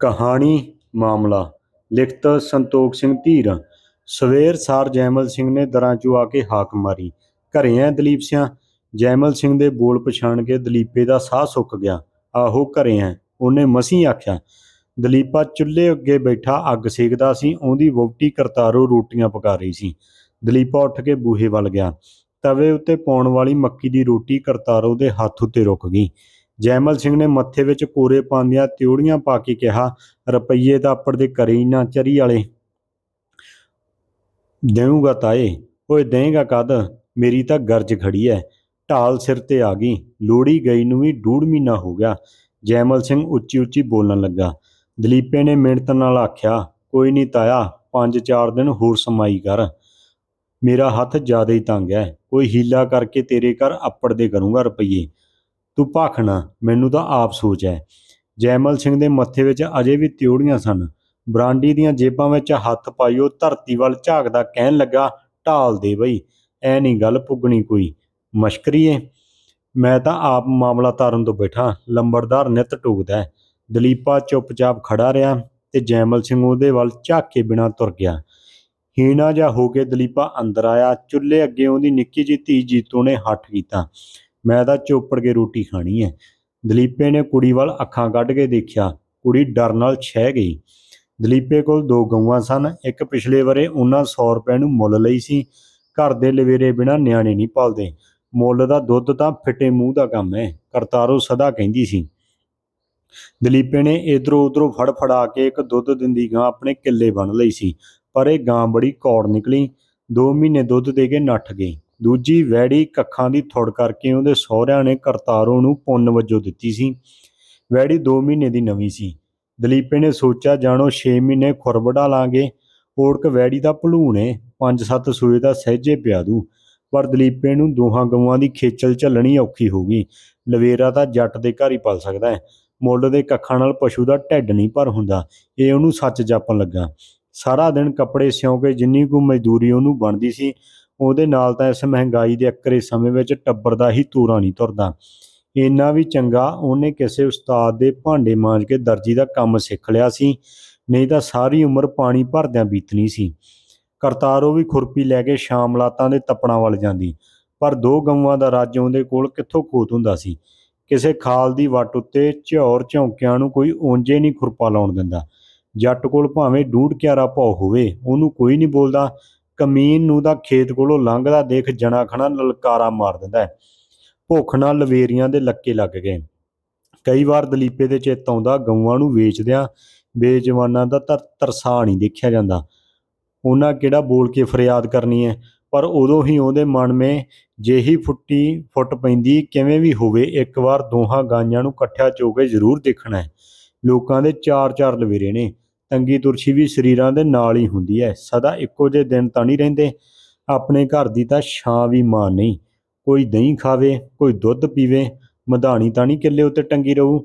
ਕਹਾਣੀ ਮਾਮਲਾ। ਲਿਖਤ ਸੰਤੋਖ ਸਿੰਘ ਧੀਰ। ਸਵੇਰ ਸਾਰ ਜੈਮਲ ਸਿੰਘ ਨੇ ਦਰਾਂ 'ਚੋਂ ਆ ਕੇ ਹਾਕ ਮਾਰੀ। ਘਰੇ ਐ ਦਲੀਪ ਸਿਆਂ, ਜੈਮਲ ਸਿੰਘ ਦੇ ਬੋਲ ਪਛਾਣ ਕੇ ਦਲੀਪੇ ਦਾ ਸਾਹ ਸੁੱਕ ਗਿਆ। ਆਹੋ ਘਰੇ ਐ, ਉਹਨੇ ਮਸੀਂ ਆਖਿਆ। ਦਲੀਪਾ ਚੁੱਲ੍ਹੇ ਅੱਗੇ ਬੈਠਾ ਅੱਗ ਸੇਕਦਾ ਸੀ, ਉਹਦੀ ਵਹੁਟੀ ਕਰਤਾਰੋ ਰੋਟੀਆਂ ਪਕਾ ਰਹੀ ਸੀ। ਦਲੀਪਾ ਉੱਠ ਕੇ ਬੂਹੇ ਵੱਲ ਗਿਆ। ਤਵੇ ਉੱਤੇ ਪਾਉਣ ਵਾਲੀ ਮੱਕੀ ਦੀ ਰੋਟੀ ਕਰਤਾਰੋ ਦੇ ਹੱਥ ਉੱਤੇ ਰੁਕ ਗਈ। ਜੈਮਲ ਸਿੰਘ ਨੇ ਮੱਥੇ ਵਿੱਚ ਕੋਰੇ ਪਾਉਂਦਿਆਂ ਤਿਉੜੀਆਂ ਪਾ ਕੇ ਕਿਹਾ, ਰੁਪਈਏ ਤਾਂ ਆਪੜ ਦੇ ਘਰੇ ਹੀ ਨਾ ਚਰੀ ਵਾਲੇ। ਦੇਊਗਾ ਤਾਏ। ਓਏ ਦੇਂਗਾ ਕਦ। ਮੇਰੀ ਤਾਂ ਗਰਜ ਖੜੀ ਐ। ਢਾਲ ਸਿਰ ਤੇ ਆ ਗਈ। ਲੋੜੀ ਗਈ ਨੂੰ ਵੀ ਡੂਢ ਮਹੀਨਾ ਹੋ ਗਿਆ। ਜੈਮਲ ਸਿੰਘ ਉੱਚੀ ਉੱਚੀ ਬੋਲਣ ਲੱਗਾ। ਦਲੀਪੇ ਨੇ ਮਿਹਨਤ ਨਾਲ ਆਖਿਆ, ਕੋਈ ਨਹੀਂ ਤਾਇਆ, ਪੰਜ ਚਾਰ ਦਿਨ ਹੋਰ ਸਮਾਈ ਕਰ। ਮੇਰਾ ਹੱਥ ਜ਼ਿਆਦਾ ਹੀ ਤੰਗ ਹੈ ਕੋਈ ਹੀਲਾ ਕਰਕੇ ਤੇਰੇ ਘਰ ਅੱਪੜ ਦੇ ਕਰੂੰਗਾ ਰੁਪਈਏ। ਤੂੰ ਭਾਖਣਾ ਮੈਨੂੰ ਤਾਂ ਆਪ ਸੋਚ ਹੈ ਜੈਮਲ ਸਿੰਘ ਦੇ ਮੱਥੇ ਵਿੱਚ ਅਜੇ ਵੀ ਤਿਉੜੀਆਂ ਸਨ। ਬਰਾਂਡੀ ਦੀਆਂ ਜੇਬਾਂ ਵਿੱਚ ਹੱਥ ਪਾਈ ਧਰਤੀ ਵੱਲ ਝਾਕਦਾ ਕਹਿਣ ਲੱਗਾ, ਢਾਲ ਦੇ ਬਈ, ਐ ਨਹੀਂ ਗੱਲ ਪੁੱਗਣੀ ਕੋਈ। ਮਸ਼ਕਰੀਏ ਮੈਂ ਤਾਂ ਆਪ ਮਾਮਲਾ ਤਾਰਨ ਤੋਂ ਬੈਠਾ, ਲੰਬੜਦਾਰ ਨਿਤ ਟੂਕਦਾ ਹੈ। ਦਲੀਪਾ ਚੁੱਪਚਾਪ ਖੜਾ ਰਿਹਾ ਤੇ ਜੈਮਲ ਸਿੰਘ ਉਹਦੇ ਵੱਲ ਝਾਕ ਕੇ ਬਿਨਾਂ ਤੁਰ ਗਿਆ। ਹੀਣਾ ਜਾ ਹੋ ਕੇ ਦਲੀਪਾ ਅੰਦਰ ਆਇਆ, ਚੁੱਲ੍ਹੇ ਅੱਗੇ ਉਹਦੀ ਨਿੱਕੀ ਜਿਹੀ ਧੀ ਜੀਤੋ ਨੇ ਹੱਠ ਕੀਤਾ। ਮੈਂ ਤਾਂ ਚੋਪੜ ਕੇ ਰੋਟੀ ਖਾਣੀ ਹੈ ਦਲੀਪੇ ਨੇ ਕੁੜੀ ਵੱਲ ਅੱਖਾਂ ਕੱਢ ਕੇ ਦੇਖਿਆ। ਕੁੜੀ ਡਰ ਨਾਲ ਛਹਿ ਗਈ। ਦਲੀਪੇ ਕੋਲ ਦੋ ਗਊਆਂ ਸਨ। ਇੱਕ ਪਿਛਲੇ ਵਰੇ ਉਹਨਾਂ 100 ਰੁਪਏ ਨੂੰ ਮੁੱਲ ਲਈ ਸੀ। ਘਰ ਦੇ ਲਵੇਰੇ ਬਿਨਾ ਨਿਆਣੇ ਨਹੀਂ ਪਾਲਦੇ। ਮੁੱਲ ਦਾ ਦੁੱਧ ਤਾਂ ਫਿੱਟੇ ਮੂੰਹ ਦਾ ਕੰਮ ਹੈ ਕਰਤਾਰੋ ਸਦਾ ਕਹਿੰਦੀ ਸੀ। ਦਲੀਪੇ ਨੇ ਇਧਰੋਂ ਉਧਰੋਂ ਫੜ ਫੜਾ ਕੇ ਇੱਕ ਦੁੱਧ ਦਿੰਦੀ ਗਾਂ ਆਪਣੇ ਕਿੱਲੇ ਬਣ ਲਈ ਸੀ। ਪਰ ਇਹ ਗਾਂ ਬੜੀ ਕੌੜ ਨਿਕਲੀ। 2 ਮਹੀਨੇ ਦੁੱਧ ਦੇ ਕੇ ਨੱਠ ਗਈ। ਦੂਜੀ ਵੈੜੀ ਕੱਖਾਂ ਦੀ ਥੁੜ ਕਰਕੇ ਉਹਦੇ ਸਹੁਰਿਆਂ ਨੇ ਕਰਤਾਰੋ ਨੂੰ ਪੁੰਨ ਵਜੋਂ ਦਿੱਤੀ ਸੀ। ਵੈੜੀ 2 ਮਹੀਨੇ ਦੀ ਨਵੀਂ ਸੀ। ਦਲੀਪੇ ਨੇ ਸੋਚਿਆ, ਜਾਣੋ 6 ਮਹੀਨੇ ਖੁਰਬੜਾ ਲਾਂਗੇ। ਓੜਕ ਵੈੜੀ ਦਾ ਭਲੂਣੇ 5-7 ਸੂਏ ਦਾ ਸਹਿਜੇ ਪਿਆ ਦੂ। ਪਰ ਦਲੀਪੇ ਨੂੰ ਦੋਹਾਂ ਗਊਆਂ ਦੀ ਖੇਚਲ ਝੱਲਣੀ ਔਖੀ ਹੋ ਗਈ। ਲਵੇਰਾ ਤਾਂ ਜੱਟ ਦੇ ਘਰ ਹੀ ਪਲ ਸਕਦਾ ਹੈ। ਮੁੱਲ ਦੇ ਕੱਖਾਂ ਨਾਲ ਪਸ਼ੂ ਦਾ ਢਿੱਡ ਨਹੀਂ ਭਰ ਹੁੰਦਾ। ਇਹ ਉਹਨੂੰ ਸੱਚ ਜਾਪਣ ਲੱਗਾ। ਸਾਰਾ ਦਿਨ ਕੱਪੜੇ ਸਿਉਂ ਕੇ ਜਿੰਨੀ ਕੁ ਮਜ਼ਦੂਰੀ ਉਹਨੂੰ ਬਣਦੀ ਸੀ ਉਹਦੇ ਨਾਲ ਤਾਂ ਇਸ ਮਹਿੰਗਾਈ ਦੇ ਅੱਕਰੇ ਸਮੇਂ ਵਿੱਚ ਟੱਬਰ ਦਾ ਹੀ ਤੂਰਾ ਨਹੀਂ ਤੁਰਦਾ। ਇੰਨਾ ਵੀ ਚੰਗਾ ਉਹਨੇ ਕਿਸੇ ਉਸਤਾਦ ਦੇ ਭਾਂਡੇ ਮਾਂਜ ਕੇ ਦਰਜੀ ਦਾ ਕੰਮ ਸਿੱਖ ਲਿਆ ਸੀ, ਨਹੀਂ ਤਾਂ ਸਾਰੀ ਉਮਰ ਪਾਣੀ ਭਰਦਿਆਂ ਬੀਤਣੀ ਸੀ। ਕਰਤਾਰੋ ਵੀ ਖੁਰਪੀ ਲੈ ਕੇ ਸ਼ਾਮਲਾਤਾਂ ਦੇ ਤੱਪੜਾਂ ਵੱਲ ਜਾਂਦੀ, ਪਰ ਦੋ ਗਊਆਂ ਦਾ ਰਾਜ ਉਹਦੇ ਕੋਲ ਕਿੱਥੋਂ ਖੋਤ ਹੁੰਦਾ ਸੀ? ਕਿਸੇ ਖਾਲ ਦੀ ਵੱਟ ਉੱਤੇ ਝੌਰ ਝੌਂਕਿਆਂ ਨੂੰ ਕੋਈ ਉਂਝੇ ਨਹੀਂ ਖੁਰਪਾ ਲਾਉਣ ਦਿੰਦਾ। ਜੱਟ ਕੋਲ ਭਾਵੇਂ ਡੂਢ ਕਿਆਰਾ ਭੌ ਹੋਵੇ, ਉਹਨੂੰ ਕੋਈ ਨਹੀਂ ਬੋਲਦਾ ਕਮੀਨ ਨੂੰ ਤਾਂ ਖੇਤ ਕੋਲੋਂ ਲੰਘਦਾ ਦੇਖ ਜਣਾ ਖਣਾ ਲਲਕਾਰਾ ਮਾਰ ਦਿੰਦਾ ਹੈ। ਭੁੱਖ ਨਾਲ ਲਵੇਰੀਆਂ ਦੇ ਲੱਕੇ ਲੱਗ ਗਏ। ਕਈ ਵਾਰ ਦਲੀਪੇ ਦੇ ਚੇਤ ਆਉਂਦਾ, ਗਊਆਂ ਨੂੰ ਵੇਚਦਿਆਂ ਬੇਜਵਾਨਾਂ ਦਾ ਤਰਸਾ ਨਹੀਂ ਦੇਖਿਆ ਜਾਂਦਾ। ਉਹਨਾਂ ਕਿਹੜਾ ਬੋਲ ਕੇ ਫਰਿਆਦ ਕਰਨੀ ਹੈ? ਪਰ ਉਦੋਂ ਹੀ ਉਹਦੇ ਮਨ ਮੇ ਜਿਹੀ ਫੁੱਟੀ ਫੁੱਟ ਪੈਂਦੀ, ਕਿਵੇਂ ਵੀ ਹੋਵੇ, ਇੱਕ ਵਾਰ ਦੋਹਾਂ ਗਾਈਆਂ ਨੂੰ ਇਕੱਠਿਆਂ ਚੋ ਕੇ ਜ਼ਰੂਰ ਦੇਖਣਾ ਹੈ। ਲੋਕਾਂ ਦੇ ਚਾਰ ਚਾਰ ਲਵੇਰੇ ਨੇ। ਤੰਗੀ ਤੁਰਸ਼ੀ ਵੀ ਸਰੀਰਾਂ ਦੇ ਨਾਲ ਹੀ ਹੁੰਦੀ ਹੈ ਸਦਾ ਇੱਕੋ ਜਿਹੇ ਦਿਨ ਤਾਂ ਨਹੀਂ ਰਹਿੰਦੇ। ਆਪਣੇ ਘਰ ਦੀ ਤਾਂ ਛਾਂ ਵੀ ਮਾਂ ਨਹੀਂ। ਕੋਈ ਦਹੀਂ ਖਾਵੇ, ਕੋਈ ਦੁੱਧ ਪੀਵੇ, ਮਧਾਣੀ ਤਾਂ ਨਹੀਂ ਕਿੱਲੇ ਉੱਤੇ ਟੰਗੀ ਰਹੂ।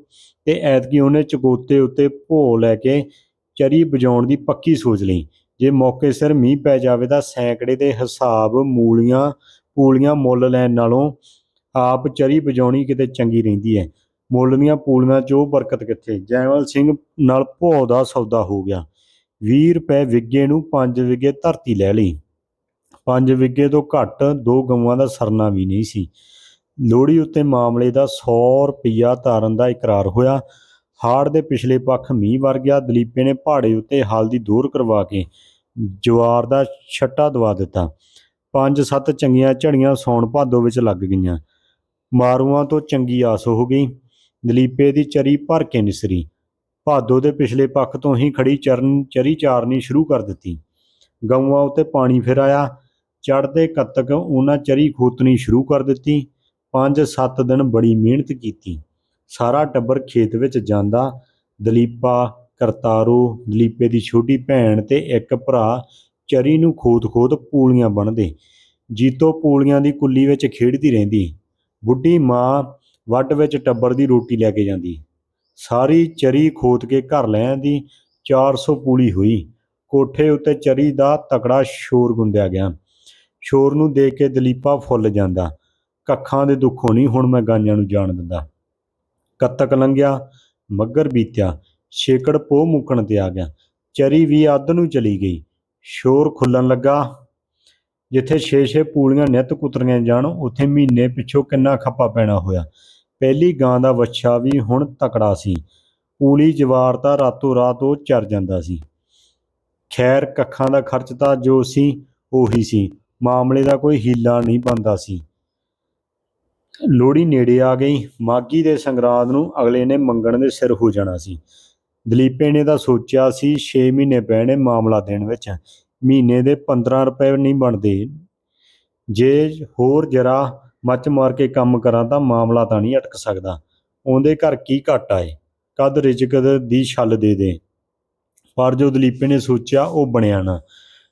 ਤੇ ਐਤਕੀ ਉਹਨੇ ਚਕੋਤੇ ਉੱਤੇ ਭੋ ਲੈ ਕੇ ਚਰੀ ਵਜਾਉਣ ਦੀ ਪੱਕੀ ਸੋਚ ਲਈ। ਜੇ ਮੌਕੇ ਸਿਰ ਮੀਂਹ ਪੈ ਜਾਵੇ ਤਾਂ ਸੈਂਕੜੇ ਦੇ ਹਿਸਾਬ ਮੂਲੀਆਂ, ਪੂਲੀਆਂ ਮੁੱਲ ਲੈਣ ਨਾਲੋਂ ਆਪ ਚਰੀ ਬਜਾਉਣੀ ਕਿਤੇ ਚੰਗੀ ਰਹਿੰਦੀ ਹੈ ਮੁੱਲ ਦੀਆਂ ਪੂਲੀਆਂ ਚੋਂ ਬਰਕਤ ਕਿੱਥੇ? ਜੈਵਲ ਸਿੰਘ ਨਾਲ ਭੋ ਦਾ ਸੌਦਾ ਹੋ ਗਿਆ। 20 ਰੁਪਏ ਵਿੱਗੇ ਨੂੰ 5 ਵਿਗੇ ਧਰਤੀ ਲੈ ਲਈ। 5 ਵਿੱਗੇ ਤੋਂ ਘੱਟ ਦੋ ਗਊਆਂ ਦਾ ਸਰਨਾ ਵੀ ਨਹੀਂ ਸੀ। ਲੋਹੜੀ ਉੱਤੇ ਮਾਮਲੇ ਦਾ 100 ਰੁਪਿਆ ਧਾਰਨ ਦਾ ਇਕਰਾਰ ਹੋਇਆ। ਹਾੜ ਦੇ ਪਿਛਲੇ ਪੱਖ ਮੀਂਹ ਵਰ ਗਿਆ। ਦਲੀਪੇ ਨੇ ਪਹਾੜੇ ਉੱਤੇ ਹਲ ਦੀ ਦੂਰ ਕਰਵਾ ਕੇ ਜਵਾਰ ਦਾ ਛੱਟਾ ਦਵਾ ਦਿੱਤਾ। ਪੰਜ ਸੱਤ ਚੰਗੀਆਂ ਝੜੀਆਂ ਸੌਣ ਭਾਦੋ ਵਿੱਚ ਲੱਗ ਗਈਆਂ। ਮਾਰੂਆਂ ਤੋਂ ਚੰਗੀ ਆਸ ਹੋ ਗਈ। ਦਲੀਪੇ ਦੀ ਚਰੀ ਭਰ ਕੇ ਨਿਸਰੀ। ਭਾਦੋ ਦੇ ਪਿਛਲੇ ਪੱਖ ਤੋਂ ਹੀ ਖੜੀ ਚਰਨ ਚਰੀ ਚਾਰਨੀ ਸ਼ੁਰੂ ਕਰ ਦਿੱਤੀ। ਗਊਆਂ ਉੱਤੇ ਪਾਣੀ ਫਿਰਾਇਆ ਚੜ੍ਹਦੇ ਕੱਤਕ ਉਹਨਾਂ ਚਰੀ ਖੋਤਣੀ ਸ਼ੁਰੂ ਕਰ ਦਿੱਤੀ। ਪੰਜ ਸੱਤ ਦਿਨ ਬੜੀ ਮਿਹਨਤ ਕੀਤੀ। ਸਾਰਾ ਟੱਬਰ ਖੇਤ ਵਿੱਚ ਜਾਂਦਾ। ਦਲੀਪਾ, ਕਰਤਾਰੋ, ਦਲੀਪੇ ਦੀ ਛੋਟੀ ਭੈਣ ਤੇ ਇੱਕ ਭਰਾ ਚਰੀ ਨੂੰ ਖੋਤ ਖੋਤ ਪੂਲੀਆਂ ਬਣਦੇ ਜੀਤੋ ਪੂਲੀਆਂ ਦੀ ਕੁੱਲੀ ਵਿੱਚ ਖੇਡਦੀ ਰਹਿੰਦੀ। ਬੁੱਢੀ ਮਾਂ ਵੱਡ ਵਿੱਚ ਟੱਬਰ ਦੀ ਰੋਟੀ ਲੈ ਕੇ ਜਾਂਦੀ। ਸਾਰੀ ਚਰੀ ਖੋਤ ਕੇ ਘਰ ਲੈ ਆਂਦੀ 400 ਪੂਲੀ ਹੋਈ। ਕੋਠੇ ਉੱਤੇ ਚਰੀ ਦਾ ਤਕੜਾ ਸ਼ੋਰ ਗੁੰਦਿਆ ਗਿਆ। ਸ਼ੋਰ ਨੂੰ ਦੇਖ ਕੇ ਦਲੀਪਾ ਫੁੱਲ ਜਾਂਦਾ। ਕੱਖਾਂ ਦੇ ਦੁੱਖੋਂ ਨਹੀਂ ਹੁਣ ਮੈਂ ਗਾਈਆਂ ਨੂੰ ਜਾਣ ਦਿੰਦਾ। ਕੱਤਕ ਲੰਘਿਆ, ਮੱਗਰ ਬੀਤਿਆ, ਛੇਕੜ ਪੋ ਮੁੱਕਣ ਤੇ ਆ ਗਿਆ। ਚਰੀ ਵੀ ਅੱਧ ਨੂੰ ਚਲੀ ਗਈ। ਸ਼ੋਰ ਖੁੱਲਣ ਲੱਗਾ। ਜਿੱਥੇ 6-6 ਪੂਲੀਆਂ ਨਿੱਤ ਕੁਤਰੀਆਂ ਜਾਣ, ਉੱਥੇ ਮਹੀਨੇ ਪਿੱਛੋਂ ਕਿੰਨਾ ਖੱਪਾ ਪੈਣਾ ਹੋਇਆ। ਪਹਿਲੀ ਗਾਂ ਦਾ ਵੱਛਾ ਵੀ ਹੁਣ ਤਕੜਾ ਸੀ। ਪੂਲੀ ਜਵਾਰ ਤਾਂ ਰਾਤੋਂ ਰਾਤ ਉਹ ਚਰ ਜਾਂਦਾ ਸੀ। ਖੈਰ, ਕੱਖਾਂ ਦਾ ਖਰਚ ਤਾਂ ਜੋ ਸੀ, ਉਹੀ ਸੀ। ਮਾਮਲੇ ਦਾ ਕੋਈ ਹੀਲਾ ਨਹੀਂ ਬੰਦਾ ਸੀ। ਲੋਹੜੀ ਨੇੜੇ ਆ ਗਈ। ਮਾਗੀ ਦੇ ਸੰਗਰਾਦ ਨੂੰ ਅਗਲੇ ਨੇ ਮੰਗਣ ਦੇ ਸਿਰ ਹੋ ਜਾਣਾ ਸੀ। ਦਲੀਪੇ ਨੇ ਤਾਂ ਸੋਚਿਆ ਸੀ 6 ਮਹੀਨੇ ਪੈਣੇ ਮਾਮਲਾ ਦੇਣ ਵਿੱਚ। ਮਹੀਨੇ ਦੇ 15 ਰੁਪਏ ਨਹੀਂ ਬਣਦੇ। ਜੇ ਹੋਰ ਜਰਾ ਮੱਚ ਮਾਰ ਕੇ ਕੰਮ ਕਰਾਂ ਤਾਂ ਮਾਮਲਾ ਤਾਂ ਨਹੀਂ ਅਟਕ ਸਕਦਾ। ਉਹਦੇ ਘਰ ਕੀ ਘਟ ਆਏ? ਕਦ ਰਿਜਕ ਦੀ ਛੱਲ ਦੇ ਦੇ? ਪਰ ਜੋ ਦਲੀਪੇ ਨੇ ਸੋਚਿਆ ਉਹ ਬਣਿਆ ਨਾ।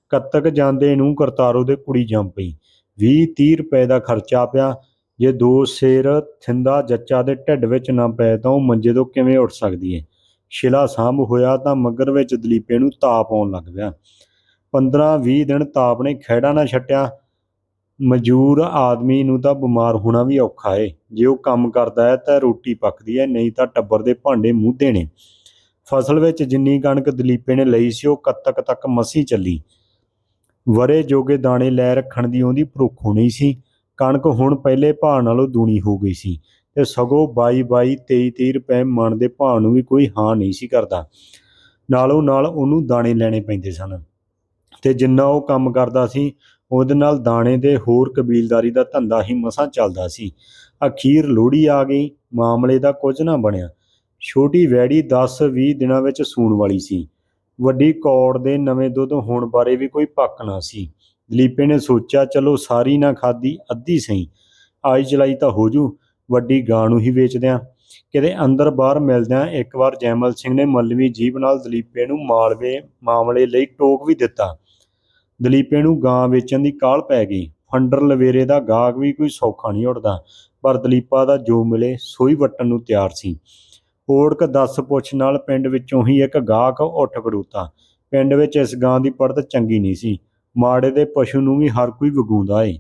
ਕੱਤਕ ਜਾਂਦੇ ਨੂੰ ਕਰਤਾਰੋ ਦੇ ਕੁੜੀ ਜੰਮ ਪਈ। 20 30 ਰੁਪਏ ਦਾ ਖਰਚਾ ਪਿਆ। ਜੇ ਦੋ ਸਿਰ ਥਿੰਦਾ ਜੱਚਾ ਦੇ ਢਿੱਡ ਵਿੱਚ ਨਾ ਪਏ ਤਾਂ ਉਹ ਮੰਜੇ ਤੋਂ ਕਿਵੇਂ ਉੱਠ ਸਕਦੀ ਹੈ ਸ਼ਿਲਾ ਸਾਂਭ ਹੋਇਆ ਤਾਂ ਮਗਰ ਵਿੱਚ ਦਲੀਪੇ ਨੂੰ ਤਾਪ ਆਉਣ ਲੱਗ ਪਿਆ। 15-20 ਦਿਨ ਤਾਪ ਨੇ ਖਹਿੜਾ ਨਾ ਛੱਟਿਆ। ਮਜ਼ਦੂਰ ਆਦਮੀ ਨੂੰ ਤਾਂ ਬਿਮਾਰ ਹੋਣਾ ਵੀ ਔਖਾ ਏ। ਜੇ ਉਹ ਕੰਮ ਕਰਦਾ ਹੈ ਤਾਂ ਰੋਟੀ ਪੱਕਦੀ ਹੈ, ਨਹੀਂ ਤਾਂ ਟੱਬਰ ਦੇ ਭਾਂਡੇ ਮੂੰਹ ਨੇ ਫਸਲ ਵਿੱਚ ਜਿੰਨੀ ਕਣਕ ਦਲੀਪੇ ਨੇ ਲਈ ਸੀ, ਉਹ ਕੱਤਕ ਤੱਕ ਮਸੀ ਚੱਲੀ। ਵਰੇ ਜੋਗੇ ਦਾਣੇ ਲੈ ਰੱਖਣ ਦੀ ਉਹਦੀ ਭੁੱਖ ਨਹੀਂ ਸੀ। ਕਣਕ ਹੁਣ ਪਹਿਲੇ ਭਾਅ ਨਾਲੋਂ ਦੂਣੀ ਹੋ ਗਈ ਸੀ ਤੇ ਸਗੋਂ 22 22 23 23 ਰੁਪਏ ਮਣ ਦੇ ਭਾਅ ਨੂੰ ਵੀ ਕੋਈ ਹਾਂ ਨਹੀਂ ਸੀ ਕਰਦਾ। ਨਾਲੋਂ ਨਾਲ ਉਹਨੂੰ ਦਾਣੇ ਲੈਣੇ ਪੈਂਦੇ ਸਨ। ਤੇ ਜਿੰਨਾ ਉਹ ਕੰਮ ਕਰਦਾ ਸੀ ਉਹਦੇ ਨਾਲ ਦਾਣੇ ਦੇ ਹੋਰ ਕਬੀਲਦਾਰੀ ਦਾ ਧੰਦਾ ਹੀ ਮਸਾਂ ਚੱਲਦਾ ਸੀ। ਅਖੀਰ ਲੋਹੜੀ ਆ ਗਈ, ਮਾਮਲੇ ਦਾ ਕੁਝ ਨਾ ਬਣਿਆ। ਛੋਟੀ ਵੈੜੀ 10-20 ਦਿਨਾਂ ਵਿੱਚ ਸੂਣ ਵਾਲੀ ਸੀ। ਵੱਡੀ ਕੌੜ ਦੇ ਨਵੇਂ ਦੁੱਧ ਹੋਣ ਬਾਰੇ ਵੀ ਕੋਈ ਪੱਕ ਨਾ ਸੀ। ਦਲੀਪੇ ਨੇ ਸੋਚਿਆ, ਚਲੋ ਸਾਰੀ ਨਾ ਖਾਦੀ ਅੱਧੀ ਸਹੀ। ਆਈ ਚਲਾਈ ਤਾਂ ਹੋ ਜੂ, ਵੱਡੀ ਗਾਂ ਨੂੰ ਹੀ ਵੇਚ ਦਿਆਂ ਕਿਤੇ ਅੰਦਰ ਬਾਹਰ ਮਿਲਦਿਆਂ ਇੱਕ ਵਾਰ ਜੈਮਲ ਸਿੰਘ ਨੇ ਮੱਲਵੀ ਜੀਬ ਨਾਲ ਦਲੀਪੇ ਨੂੰ ਮਾਲਵੇ, ਮਾਮਲੇ ਲਈ ਟੋਕ ਵੀ ਦਿੱਤਾ। ਦਲੀਪੇ ਨੂੰ ਗਾਂ ਵੇਚਣ ਦੀ ਕਾਲ ਪੈ ਗਈ। ਫੰਡਰ ਲਵੇਰੇ ਦਾ ਗਾਹਕ ਵੀ ਕੋਈ ਸੌਖਾ ਨਹੀਂ ਉੱਠਦਾ, ਪਰ ਦਲੀਪਾ ਦਾ ਜੋ ਮਿਲੇ ਸੋਈ ਵਟਣ ਨੂੰ ਤਿਆਰ ਸੀ। ਓੜਕ ਦੱਸ ਪੁੱਛ ਨਾਲ ਪਿੰਡ ਵਿੱਚੋਂ ਹੀ ਇੱਕ ਗਾਹਕ ਉੱਠ ਖੜੂਤਾ। ਪਿੰਡ ਵਿੱਚ ਇਸ ਗਾਂ ਦੀ ਪੜਤ ਚੰਗੀ ਨਹੀਂ ਸੀ। ਮਾੜੇ ਦੇ ਪਸ਼ੂ ਨੂੰ ਵੀ ਹਰ ਕੋਈ ਵਗਾਉਂਦਾ ਏ।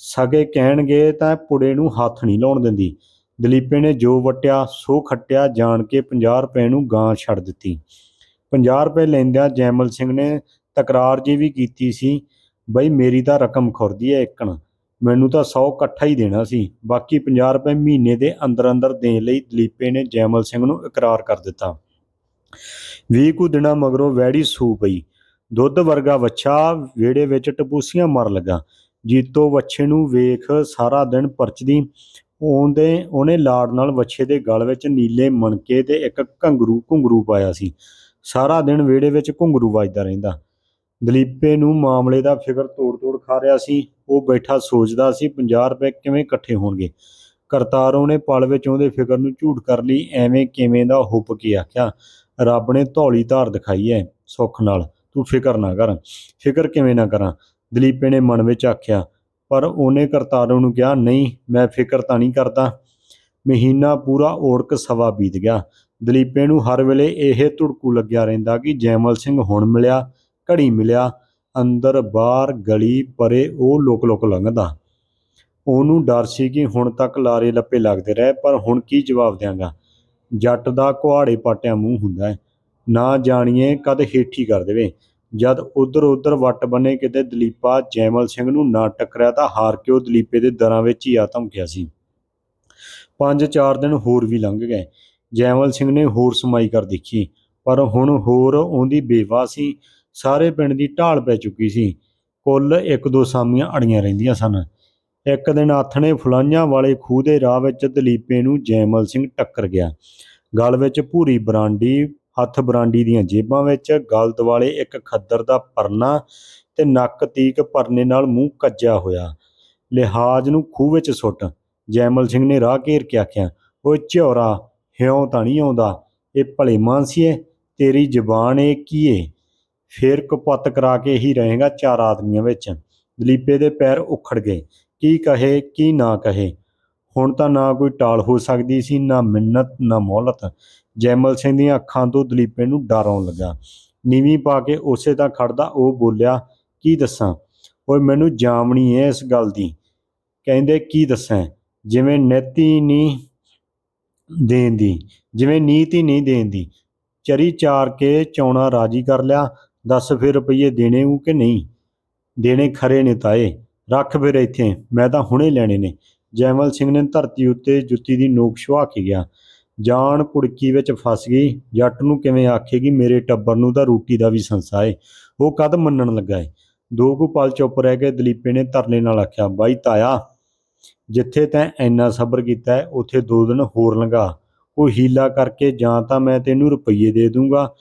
ਸਗੇ ਕਹਿਣਗੇ ਤਾਂ ਪੁੜੇ ਨੂੰ ਹੱਥ ਨਹੀਂ ਲਾਉਣ ਦਿੰਦੀ। ਦਲੀਪੇ ਨੇ ਜੋ ਵਟਿਆ, ਸੋ ਖੱਟਿਆ ਜਾਣ ਕੇ 50 ਰੁਪਏ ਨੂੰ ਗਾਂ ਛੱਡ ਦਿੱਤੀ। 50 ਰੁਪਏ ਲੈਂਦਿਆਂ ਜੈਮਲ ਸਿੰਘ ਨੇ ਤਕਰਾਰ ਜੀ ਵੀ ਕੀਤੀ ਸੀ, ਬਈ ਮੇਰੀ ਤਾਂ ਰਕਮ ਖੁਰਦੀ ਹੈ ਇੱਕਣ ਮੈਨੂੰ ਤਾਂ 100 ਇਕੱਠਾ ਹੀ ਦੇਣਾ ਸੀ। ਬਾਕੀ 50 ਰੁਪਏ ਮਹੀਨੇ ਦੇ ਅੰਦਰ ਅੰਦਰ ਦੇਣ ਲਈ ਦਲੀਪੇ ਨੇ ਜੈਮਲ ਸਿੰਘ ਨੂੰ ਇਕਰਾਰ ਕਰ ਦਿੱਤਾ। 20 ਕੁ ਦਿਨਾਂ ਮਗਰੋਂ ਵੈੜੀ ਸੂ ਪਈ। ਦੁੱਧ ਵਰਗਾ ਵੱਛਾ ਵਿਹੜੇ ਵਿੱਚ ਟਪੂਸੀਆਂ ਮਰ ਲੱਗਾ। ਜੀਤੋ ਵੱਛੇ ਨੂੰ ਵੇਖ ਸਾਰਾ ਦਿਨ ਪਰਚਦੀ ਉਹਦੇ ਉਹਨੇ ਲਾੜ ਨਾਲ ਵੱਛੇ ਦੇ ਗਲ ਵਿੱਚ ਨੀਲੇ ਮਣਕੇ ਤੇ ਇੱਕ ਘੰਗਰੂ ਘੁੰਗਰੂ ਪਾਇਆ ਸੀ। ਸਾਰਾ ਦਿਨ ਵਿਹੜੇ ਵਿੱਚ ਘੁੰਗਰੂ ਵੱਜਦਾ ਰਹਿੰਦਾ। ਦਲੀਪੇ ਨੂੰ ਮਾਮਲੇ ਦਾ ਫਿਕਰ ਤੋੜ-ਤੋੜ ਖਾ ਰਿਹਾ ਸੀ। ਉਹ ਬੈਠਾ ਸੋਚਦਾ ਸੀ 50 ਰੁਪਏ ਕਿਵੇਂ ਇਕੱਠੇ ਹੋਣਗੇ? ਕਰਤਾਰੋਂ ਨੇ ਪਲ ਵਿੱਚ ਉਹਦੇ ਫਿਕਰ ਨੂੰ ਝੂਠ ਕਰ ਲਈ, ਐਵੇਂ ਕਿਵੇਂ ਦਾ ਹੁੱਪ ਕੇ ਆਖਿਆ? ਰੱਬ ਨੇ ਧੌਲੀ ਧਾਰ ਦਿਖਾਈ ਐ ਸੁੱਖ ਨਾਲ। ਤੂੰ ਫਿਕਰ ਨਾ ਕਰ। ਫਿਕਰ ਕਿਵੇਂ ਨਾ ਕਰਾਂ? ਦਲੀਪੇ ਨੇ ਮਨ ਵਿੱਚ ਆਖਿਆ, ਪਰ ਉਹਨੇ ਕਰਤਾਰੋਂ ਨੂੰ ਕਿਹਾ, ਨਹੀਂ, ਮੈਂ ਫਿਕਰ ਤਾਂ ਨਹੀਂ ਕਰਦਾ। ਮਹੀਨਾ ਪੂਰਾ ਓੜਕ ਸਵਾ ਬੀਤ ਗਿਆ। ਦਲੀਪੇ ਨੂੰ ਹਰ ਵੇਲੇ ਇਹ ਧੁੜਕੂ ਲੱਗਿਆ ਰਹਿੰਦਾ ਕਿ ਜੈਮਲ ਸਿੰਘ ਹੁਣ ਮਿਲਿਆ। ਘੜੀ ਮਿਲਿਆ, ਅੰਦਰ ਬਾਹਰ ਗਲੀ ਪਰੇ ਉਹ ਲੋਕ ਲੋਕ ਲੰਘਦਾ। ਉਹਨੂੰ ਡਰ ਸੀ ਕਿ ਹੁਣ ਤੱਕ ਲਾਰੇ ਲੱਪੇ ਲੱਗਦੇ ਰਹੇ, ਪਰ ਹੁਣ ਕੀ ਜਵਾਬ ਦਿਆਂਗਾ ਜੱਟ ਦਾ ਕੁਹਾੜੇ ਪਾਟਿਆ ਮੂੰਹ ਹੁੰਦਾ ਹੈ। ਨਾ ਜਾਣੀਏ ਕਦ ਹੇਠੀ ਕਰ ਦੇਵੇ। ਜਦ ਉਧਰ ਉਧਰ ਵੱਟ ਬਨੇ ਕਿਤੇ ਦਲੀਪਾ ਜੈਮਲ ਸਿੰਘ ਨੂੰ ਨਾ ਟੱਕਰਿਆ ਤਾਂ ਹਾਰ ਕੇ ਉਹ ਦਲੀਪੇ ਦੇ ਦਰਾਂ ਵਿੱਚ ਹੀ ਆ ਧਮਕਿਆ ਸੀ। ਪੰਜ ਚਾਰ ਦਿਨ ਹੋਰ ਵੀ ਲੰਘ ਗਏ। ਜੈਮਲ ਸਿੰਘ ਨੇ ਹੋਰ ਸਮਾਈ ਕਰ ਦੇਖੀ, ਪਰ ਹੁਣ ਹੋਰ ਉਹਦੀ ਬੇਵਾ ਸੀ। ਸਾਰੇ ਪਿੰਡ ਦੀ ਢਾਲ ਪੈ ਚੁੱਕੀ ਸੀ। ਕੁੱਲ ਇੱਕ ਦੋ ਸਾਮੀਆਂ ਅੜੀਆਂ ਰਹਿੰਦੀਆਂ ਸਨ। ਇੱਕ ਦਿਨ ਆਥਣੇ ਫੁਲਾਈਆਂ ਵਾਲੇ ਖੂਹ ਦੇ ਰਾਹ ਵਿੱਚ ਦਲੀਪੇ ਨੂੰ ਜੈਮਲ ਸਿੰਘ ਟੱਕਰ ਗਿਆ। ਗਲ ਵਿੱਚ ਭੂਰੀ ਬਰਾਂਡੀ, ਹੱਥ ਬਰਾਂਡੀ ਦੀਆਂ ਜੇਬਾਂ ਵਿੱਚ ਗਲ ਦੁਆਲੇ ਇੱਕ ਖੱਦਰ ਦਾ ਪਰਨਾ ਤੇ ਨੱਕ ਤੀਕ ਪਰਨੇ ਨਾਲ ਮੂੰਹ ਕੱਜਿਆ ਹੋਇਆ। ਲਿਹਾਜ਼ ਨੂੰ ਖੂਹ ਵਿੱਚ ਸੁੱਟ ਜੈਮਲ ਸਿੰਘ ਨੇ ਰਾਹ ਘੇਰ ਕੇ ਆਖਿਆ, ਓਏ ਝਿਉਰਾ ਹਿਉਂ ਤਾਂ ਨਹੀਂ ਆਉਂਦਾ। ਇਹ ਭਲੇ ਮਾਨਸੀਏ, ਤੇਰੀ ਜ਼ਬਾਨ ਏ ਕੀ ਏ? ਫੇਰ ਕੁਪੱਤ ਕਰਾ ਕੇ ਹੀ ਰਹੇਗਾ ਚਾਰ ਆਦਮੀਆਂ ਵਿੱਚ। ਦਲੀਪੇ ਦੇ ਪੈਰ ਉਖੜ ਗਏ। ਕੀ ਕਹੇ, ਕੀ ਨਾ ਕਹੇ। ਹੁਣ ਤਾਂ ਨਾ ਕੋਈ ਟਾਲ ਹੋ ਸਕਦੀ ਸੀ, ਨਾ ਮਿੰਨਤ, ਨਾ ਮੌਲਤ। ਜੈਮਲ ਸਿੰਘ ਦੀਆਂ ਅੱਖਾਂ ਤੋਂ ਦਲੀਪੇ ਨੂੰ ਡਰ ਆਉਣ ਲੱਗਾ। ਨੀਵੀਂ ਪਾ ਕੇ ਉਸੇ ਤਾਂ ਖੜਦਾ ਉਹ ਬੋਲਿਆ, ਕੀ ਦੱਸਾਂ? ਓਏ, ਮੈਨੂੰ ਜਾਮਣੀ ਐ ਇਸ ਗੱਲ ਦੀ। ਕਹਿੰਦੇ, ਕੀ ਦੱਸਾਂ? ਜਿਵੇਂ ਨੈਤੀ ਨਹੀਂ ਦੇਣ ਦੀ ਜਿਵੇਂ ਨੀਤੀ ਨਹੀਂ ਦੇਣ ਦੀ ਚਰੀ ਚਾਰ ਕੇ ਚੌਣਾ ਰਾਜੀ ਕਰ ਲਿਆ ਦੱਸ ਫਿਰ ਰੁਪਈਏ ਦੇਣੇ ਉਹ ਕਿ ਨਹੀਂ? ਦੇਣੇ ਖਰੇ ਨੇ ਤਾਏ। ਰੱਖ ਫਿਰ ਇੱਥੇ ਮੈਂ ਤਾਂ ਹੁਣੇ ਲੈਣੇ ਨੇ। ਜੈਮਲ ਸਿੰਘ ਨੇ ਧਰਤੀ ਉੱਤੇ ਜੁੱਤੀ ਦੀ ਨੋਕ ਛੁਆ ਕੇ ਗਿਆ। ਜਾਨ ਕੁੜਕੀ ਵਿੱਚ ਫਸ ਗਈ। ਜੱਟ ਨੂੰ ਕਿਵੇਂ ਆਖੇਗੀ ਮੇਰੇ ਟੱਬਰ ਨੂੰ ਤਾਂ ਰੋਟੀ ਦਾ ਵੀ ਸੰਸਾ ਏ। ਉਹ ਕਦ ਮੰਨਣ ਲੱਗਾ ਏ? ਦੋ ਕੁ ਪਲ ਚੁੱਪ ਰਹਿ ਕੇ ਦਲੀਪੇ ਨੇ ਧਰਨੇ ਨਾਲ ਆਖਿਆ ਬਾਈ ਤਾਇਆ ਜਿੱਥੇ ਤੈਂ ਇੰਨਾ ਸਬਰ ਕੀਤਾ ਹੈ, ਉੱਥੇ ਦੋ ਦਿਨ ਹੋਰ ਲੰਘਾ। ਉਹ ਹੀਲਾ ਕਰਕੇ ਜਾਂ ਤਾਂ ਮੈਂ ਤੈਨੂੰ ਰੁਪਈਏ ਦੇ ਦੂੰਗਾ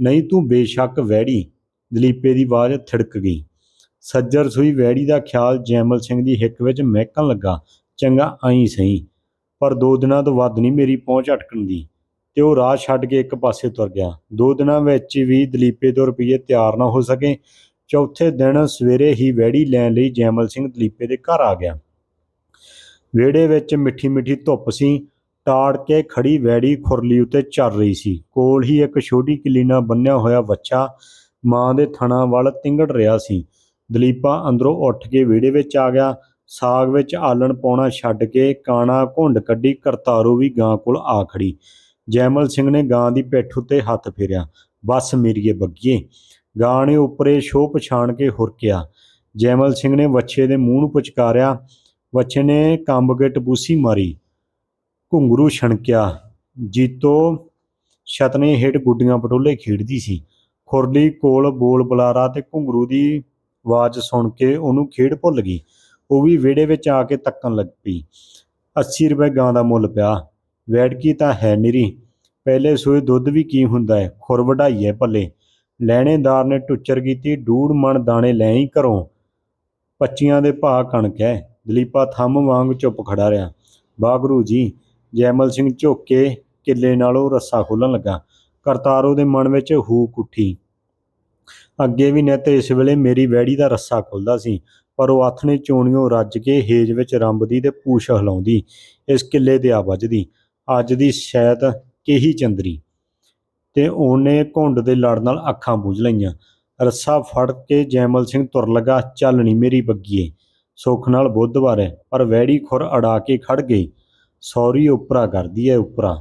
ਨਹੀਂ ਤੂੰ ਬੇਸ਼ੱਕ ਵਹਿੜੀ ਦਲੀਪੇ ਦੀ ਆਵਾਜ਼ ਥਿੜਕ ਗਈ। ਸੱਜਰ ਸੂਈ ਵਹਿੜੀ ਦਾ ਖਿਆਲ ਜੈਮਲ ਸਿੰਘ ਦੀ ਹਿੱਕ ਵਿੱਚ ਮਹਿਕਣ ਲੱਗਾ। ਚੰਗਾ, ਆਈ ਸਹੀ। ਪਰ ਦੋ ਦਿਨਾਂ ਤੋਂ ਵੱਧ ਨਹੀਂ ਮੇਰੀ ਪਹੁੰਚ ਅਟਕਣ ਦੀ। ਤੇ ਉਹ ਰਾਹ ਛੱਡ ਕੇ ਇੱਕ ਪਾਸੇ ਤੁਰ ਗਿਆ। ਦੋ ਦਿਨਾਂ ਵਿੱਚ ਵੀ ਦਲੀਪੇ ਤੋਂ ਰੁਪਈਏ ਤਿਆਰ ਨਾ ਹੋ ਸਕੇ। ਚੌਥੇ ਦਿਨ ਸਵੇਰੇ ਹੀ ਵੈੜੀ ਲੈਣ ਲਈ ਜੈਮਲ ਸਿੰਘ ਦਲੀਪੇ ਦੇ ਘਰ ਆ ਗਿਆ। ਵਿਹੜੇ ਵਿੱਚ ਮਿੱਠੀ ਮਿੱਠੀ ਧੁੱਪ ਸੀ। ਟਾੜ ਕੇ ਖੜੀ ਵੈੜੀ ਖੁਰਲੀ ਉੱਤੇ ਚੱਲ ਰਹੀ ਸੀ। ਕੋਲ ਹੀ ਇੱਕ ਛੋਟੀ ਕਿੱਲੀ ਨਾਲ ਬੰਨਿਆ ਹੋਇਆ ਬੱਚਾ ਮਾਂ ਦੇ ਥਣਾ ਵੱਲ ਤਿੰਗੜ ਰਿਹਾ ਸੀ। ਦਲੀਪਾ ਅੰਦਰੋਂ ਉੱਠ ਕੇ ਵਿਹੜੇ ਵਿੱਚ ਆ ਗਿਆ। ਸਾਗ ਵਿੱਚ ਆਲਣ ਪਾਉਣਾ ਛੱਡ ਕੇ ਕਾਣਾ ਘੁੰਡ ਕੱਢੀ ਕਰਤਾਰੋ ਵੀ ਗਾਂ ਕੋਲ ਆ ਖੜੀ। ਜੈਮਲ ਸਿੰਘ ਨੇ ਗਾਂ ਦੀ ਪਿੱਠ ਉੱਤੇ ਹੱਥ ਫੇਰਿਆ। ਬਸ ਮੇਰੀਏ ਬੱਗੀਏ। ਗਾਂ ਨੇ ਉੱਪਰੇ ਸ਼ੋਹ ਪਛਾਣ ਕੇ ਹੁਰਕਿਆ ਜੈਮਲ ਸਿੰਘ ਨੇ ਵੱਛੇ ਦੇ ਮੂੰਹ ਨੂੰ ਪੁਚਕਾਰਿਆ। ਵੱਛੇ ਨੇ ਕੰਬ ਕੇ ਟਪੂਸੀ ਮਾਰੀ। ਘੁੰਗਰੂ ਛਣਕਿਆ, ਜੀਤੋ ਛਤਨੇ ਹੇਠ ਗੁੱਡੀਆਂ ਪਟੋਲੇ ਖੇਡਦੀ ਸੀ। ਖੁਰਲੀ ਕੋਲ ਬੋਲ ਬੁਲਾਰਾ ਤੇ ਘੁੰਗਰੂ ਦੀ ਆਵਾਜ਼ ਸੁਣ ਕੇ ਉਹਨੂੰ ਖੇਡ ਭੁੱਲ ਗਈ। ਉਹ ਵੀ ਵਿਹੜੇ ਵਿੱਚ ਆ ਕੇ ਤੱਕਣ ਲੱਗ ਪਈ। 80 ਰੁਪਏ ਗਾਂ ਦਾ ਮੁੱਲ ਪਿਆ। ਵੈੜਕੀ ਤਾਂ ਹੈ ਨਿਰੀ ਪਹਿਲੇ ਸੂਏ ਦੁੱਧ ਵੀ ਕੀ ਹੁੰਦਾ ਹੈ? ਖੁਰ ਵਢਾਈ ਹੈ ਭੱਲੇ। ਲੈਣੇਦਾਰ ਨੇ ਟੁੱਚਰ ਕੀਤੀ, ਡੂੜ ਮਣ ਦਾਣੇ ਲੈ ਹੀ ਘਰੋਂ। ਪੱਚੀਆਂ ਦੇ ਭਾਅ ਕਣਕ ਹੈ। ਦਲੀਪਾ ਥੰਮ ਵਾਂਗ ਚੁੱਪ ਖੜਾ ਰਿਹਾ। ਬਾਗਰੂ ਜੀ ਜੈਮਲ ਸਿੰਘ ਝੁੱਕ ਕੇ ਕਿੱਲੇ ਨਾਲੋਂ ਰੱਸਾ ਖੋਲਣ ਲੱਗਾ। ਕਰਤਾਰੋ ਦੇ ਮਨ ਵਿੱਚ ਹੂਕ ਉੱਠੀ। ਅੱਗੇ ਵੀ ਨਿੱਤ ਇਸ ਵੇਲੇ ਮੇਰੀ ਵੈੜੀ ਦਾ ਰੱਸਾ ਖੁੱਲਦਾ ਸੀ, ਪਰ ਉਹ ਆਥਣੇ ਚੋਣਿਓ ਰੱਜ ਕੇ ਹੇਜ ਵਿੱਚ ਰੰਬਦੀ ਤੇ ਪੂਛ ਹਿਲਾਉਂਦੀ, ਇਸ ਕਿੱਲੇ ਤੇ ਆ ਵੱਜਦੀ। ਅੱਜ ਦੀ ਸ਼ੈਤ ਕਿਹੀ ਚੰਦਰੀ। ਤੇ ਉਹਨੇ ਘੁੰਡ ਦੇ ਲੜ ਨਾਲ ਅੱਖਾਂ ਬੁਝ ਲਈਆਂ। ਰੱਸਾ ਫੜ ਕੇ ਜੈਮਲ ਸਿੰਘ ਤੁਰ ਲਗਾ, ਚੱਲ ਨੀ ਮੇਰੀ ਬੱਗੀਏ। ਸੁੱਖ ਨਾਲ ਬੁੱਧਵਾਰ ਹੈ, ਪਰ ਵੈੜੀ ਖੁਰ ਅੜਾ ਕੇ ਖੜ ਗਈ। ਸੌਰੀ ਉਪਰਾ ਕਰਦੀ ਹੈ ਉਪਰਾ।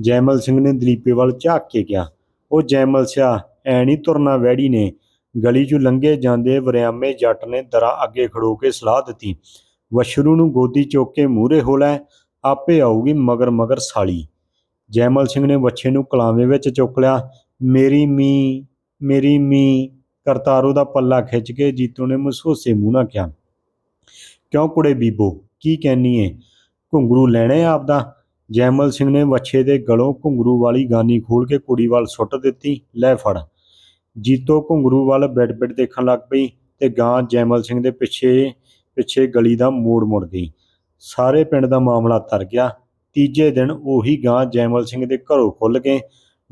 ਜੈਮਲ ਸਿੰਘ ਨੇ ਦਲੀਪੇ ਵੱਲ ਝਾਕ ਕੇ ਕਿਹਾ, ਉਹ ਜੈਮਲ ਸਿਆ, ਐ ਨਹੀਂ ਤੁਰਨਾ ਵੈੜੀ ਨੇ। ਗਲੀ 'ਚੋਂ ਲੰਘੇ ਜਾਂਦੇ ਵਰਿਆਮੇ ਜੱਟ ਨੇ ਦਰਾ ਅੱਗੇ ਖੜੋ ਕੇ ਸਲਾਹ ਦਿੱਤੀ। ਵਸ਼ਰੂ ਨੂੰ ਗੋਦੀ ਚੁੱਕ ਕੇ ਮੂਹਰੇ ਹੋ ਲੈ, ਆਪੇ ਆਊਗੀ ਮਗਰ ਮਗਰ ਸਾਲੀ। ਜੈਮਲ ਸਿੰਘ ਨੇ ਵੱਛੇ ਨੂੰ ਕਲਾਵੇਂ ਵਿੱਚ ਚੁੱਕ ਲਿਆ, ਮੇਰੀ ਮੀ ਮੇਰੀ ਮੀ ਕਰਤਾਰੋ ਦਾ ਪੱਲਾ ਖਿੱਚ ਕੇ ਜੀਤੋ ਨੇ ਮਸੂਸੇ ਮੂੰਹ ਨਾਲ ਕਿਹਾ, ਕਿਉਂ ਕੁੜੇ ਬੀਬੋ, ਕੀ ਕਹਿਨੀ ਏ? ਘੁੰਗਰੂ ਲੈਣੇ ਆਪਦਾ। ਜੈਮਲ ਸਿੰਘ ਨੇ ਵੱਛੇ ਦੇ ਗਲੋਂ ਘੁੰਗਰੂ ਵਾਲੀ ਗਾਨੀ ਖੋਲ ਕੇ ਕੁੜੀ ਵੱਲ ਸੁੱਟ ਦਿੱਤੀ, ਲੈ ਫੜ। ਜੀਤੋ ਘੁੰਗਰੂ ਵੱਲ ਬਿੜ ਬਿੜ ਦੇਖਣ ਲੱਗ ਪਈ ਤੇ ਗਾਂ ਜੈਮਲ ਸਿੰਘ ਦੇ ਪਿੱਛੇ ਪਿੱਛੇ ਗਲੀ ਦਾ ਮੋੜ ਮੁੜ ਗਈ। ਸਾਰੇ ਪਿੰਡ ਦਾ ਮਾਮਲਾ ਤਰ ਗਿਆ। ਤੀਜੇ ਦਿਨ ਉਹੀ ਗਾਂ ਜੈਮਲ ਸਿੰਘ ਦੇ ਘਰੋਂ ਖੁੱਲ ਕੇ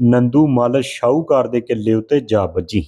ਨੰਦੂ ਮੱਲ ਸ਼ਾਹੂਕਾਰ ਦੇ ਕਿੱਲੇ ਉੱਤੇ ਜਾ ਵੱਜੀ।